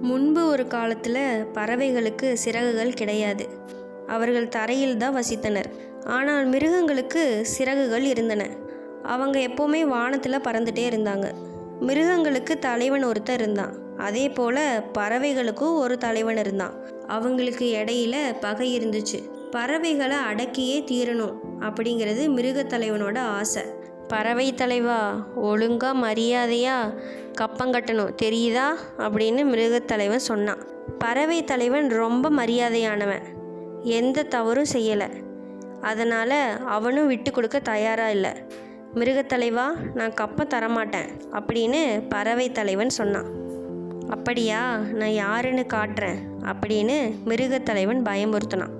முன்பு ஒரு காலத்தில் பறவைகளுக்கு சிறகுகள் கிடையாது. அவர்கள் தரையில் தான் வசித்தனர். ஆனால் மிருகங்களுக்கு சிறகுகள் இருந்தன. அவங்க எப்போவுமே வானத்தில் பறந்துட்டே இருந்தாங்க. மிருகங்களுக்கு தலைவன் ஒருத்தர் இருந்தான். அதே போல் பறவைகளுக்கும் ஒரு தலைவன் இருந்தான். அவங்களுக்கு இடையில பகை இருந்துச்சு. பறவைகளை அடக்கியே தீரணும் அப்படிங்கிறது மிருகத்தலைவனோட ஆசை. பறவை தலைவா ஒழுங்கா மரியாதையாக கப்பங்கட்டணும் தெரியுதா? அப்படின்னு மிருகத்தலைவன் சொன்னான். பறவை தலைவன் ரொம்ப மரியாதையானவன். எந்த தவறும் செய்யலை. அதனால் அவனும் விட்டு கொடுக்க தயாராக இல்லை. மிருகத்தலைவா நான் கப்பம் தரமாட்டேன் அப்படின்னு பறவை தலைவன் சொன்னான். அப்படியா நான் யாருன்னு காட்டுறேன் அப்படின்னு மிருகத்தலைவன் பயமுறுத்தினான்.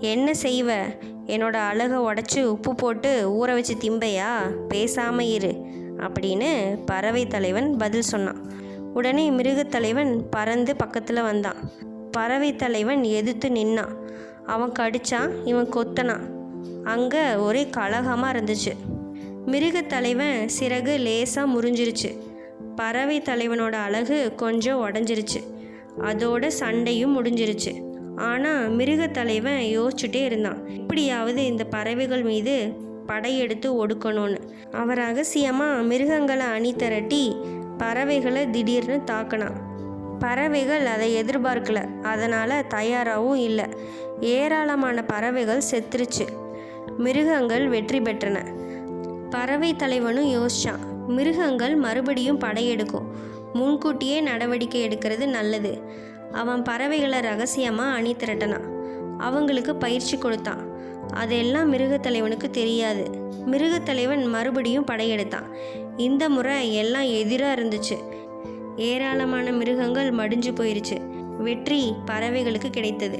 என்ன செய்வ? என்னோட அழகை உடச்சி உப்பு போட்டு ஊற வச்சு திம்பையா? பேசாம இரு. அப்படின்னு பறவை தலைவன் பதில் சொன்னான். உடனே மிருகத்தலைவன் பறந்து பக்கத்தில் வந்தான். பறவை தலைவன் எதிர்த்து நின்னான். அவன் கடிச்சான் இவன் கொத்தனான். அங்கே ஒரே கலகமாக இருந்துச்சு. மிருகத்தலைவன் சிறகு லேசாக முறிஞ்சிருச்சு. பறவை தலைவனோட அழகு கொஞ்சம் உடஞ்சிருச்சு. அதோட சண்டையும் முடிஞ்சிருச்சு. ஆனால் மிருகத்தலைவன் யோசிச்சுட்டே இருந்தான். எப்படியாவது இந்த பறவைகள் மீது படையெடுத்து ஒடுக்கணும்னு. அவர் ரகசியமாக மிருகங்களை அணி திரட்டி பறவைகளை திடீர்னு தாக்கினான். பறவைகள் அதை எதிர்பார்க்கல. அதனால் தயாராகவும் இல்லை. ஏராளமான பறவைகள் செத்துருச்சு. மிருகங்கள் வெற்றி பெற்றன. பறவை தலைவனும் யோசிச்சான். மிருகங்கள் மறுபடியும் படையெடுக்கும். முன்கூட்டியே நடவடிக்கை எடுக்கிறது நல்லது. அவன் பறவைகளை ரகசியமாக அணி திரட்டினான். அவங்களுக்கு பயிற்சி கொடுத்தான். அதெல்லாம் மிருகத்தலைவனுக்கு தெரியாது. மிருகத்தலைவன் மறுபடியும் படையெடுத்தான். இந்த முறை எல்லாம் எதிராக இருந்துச்சு. ஏராளமான மிருகங்கள் மடிஞ்சு போயிருச்சு. வெற்றி பறவைகளுக்கு கிடைத்தது.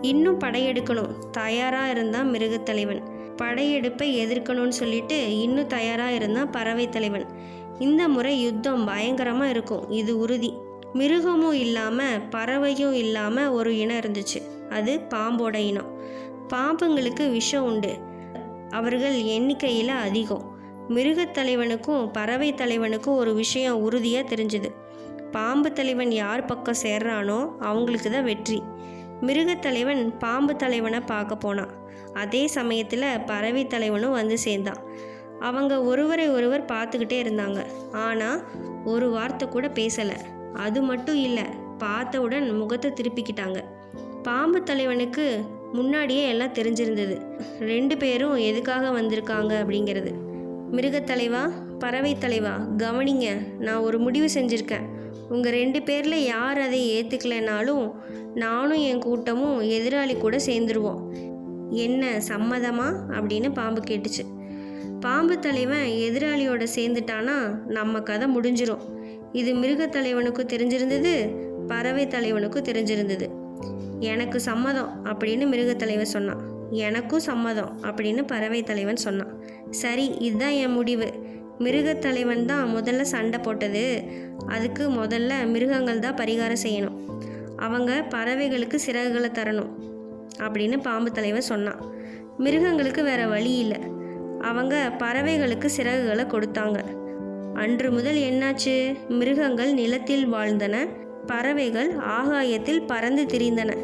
இன்னும் படையெடுக்கணும். தயாராக இருந்தான் மிருகத்தலைவன் படையெடுப்பை எதிர்க்கணும்னு சொல்லிட்டு இன்னும் தயாராக இருந்தான் பறவை தலைவன். இந்த முறை யுத்தம் பயங்கரமாக இருக்கும். இது உறுதி. மிருகமும் இல்லாமல் பறவையும் இல்லாமல் ஒரு இனம் இருந்துச்சு. அது பாம்போட இனம். பாம்புங்களுக்கு விஷம் உண்டு. அவர்கள் எண்ணிக்கையில் அதிகம். மிருகத்தலைவனுக்கும் பறவை தலைவனுக்கும் ஒரு விஷயம் உறுதியாக தெரிஞ்சுது. பாம்பு தலைவன் யார் பக்கம் சேர்றானோ அவங்களுக்கு தான் வெற்றி. மிருகத்தலைவன் பாம்பு தலைவனை பார்க்க போனான். அதே சமயத்தில் பறவை தலைவனும் வந்து சேர்ந்தான். அவங்க ஒருவரை ஒருவர் பார்த்துக்கிட்டே இருந்தாங்க. ஆனால் ஒரு வார்த்தை கூட பேசலை. அது மட்டும் இல்லை பார்த்தவுடன் முகத்தை திருப்பிக்கிட்டாங்க. பாம்பு தலைவனுக்கு முன்னாடியே எல்லாம் தெரிஞ்சிருந்தது. ரெண்டு பேரும் எதுக்காக வந்திருக்காங்க அப்படிங்கிறது. மிருகத்தலைவா பறவை தலைவா கவனிங்க நான் ஒரு முடிவு செஞ்சுருக்கேன். உங்கள் ரெண்டு பேரில் யார் அதை ஏற்றுக்கலைனாலும் நானும் என் கூட்டமும் எதிராளி கூட சேர்ந்துருவோம். என்ன சம்மதமா? அப்படின்னு பாம்பு கேட்டுச்சு. பாம்பு தலைவன் எதிராளியோட சேர்ந்துட்டானா நம்ம கதை முடிஞ்சிரும். இது மிருகத்தலைவனுக்கும் தெரிஞ்சிருந்தது பறவை தலைவனுக்கும் தெரிஞ்சிருந்தது. எனக்கு சம்மதம் அப்படின்னு மிருகத்தலைவன் சொன்னான். எனக்கும் சம்மதம் அப்படின்னு பறவை தலைவன் சொன்னான். சரி இதுதான் என் முடிவு. மிருகத்தலைவன் தான் முதல்ல சண்டை போட்டது. அதுக்கு முதல்ல மிருகங்கள் தான் பரிகாரம் செய்யணும். அவங்க பறவைகளுக்கு சிறகுகளை தரணும் அப்படின்னு பாம்பு தலைவன் சொன்னான். மிருகங்களுக்கு வேற வழி இல்லை. அவங்க பறவைகளுக்கு சிறகுகளை கொடுத்தாங்க. அன்று முதல் என்னாச்சு? மிருகங்கள் நிலத்தில் வாழ்ந்தன. பறவைகள் ஆகாயத்தில் பறந்து திரிந்தன.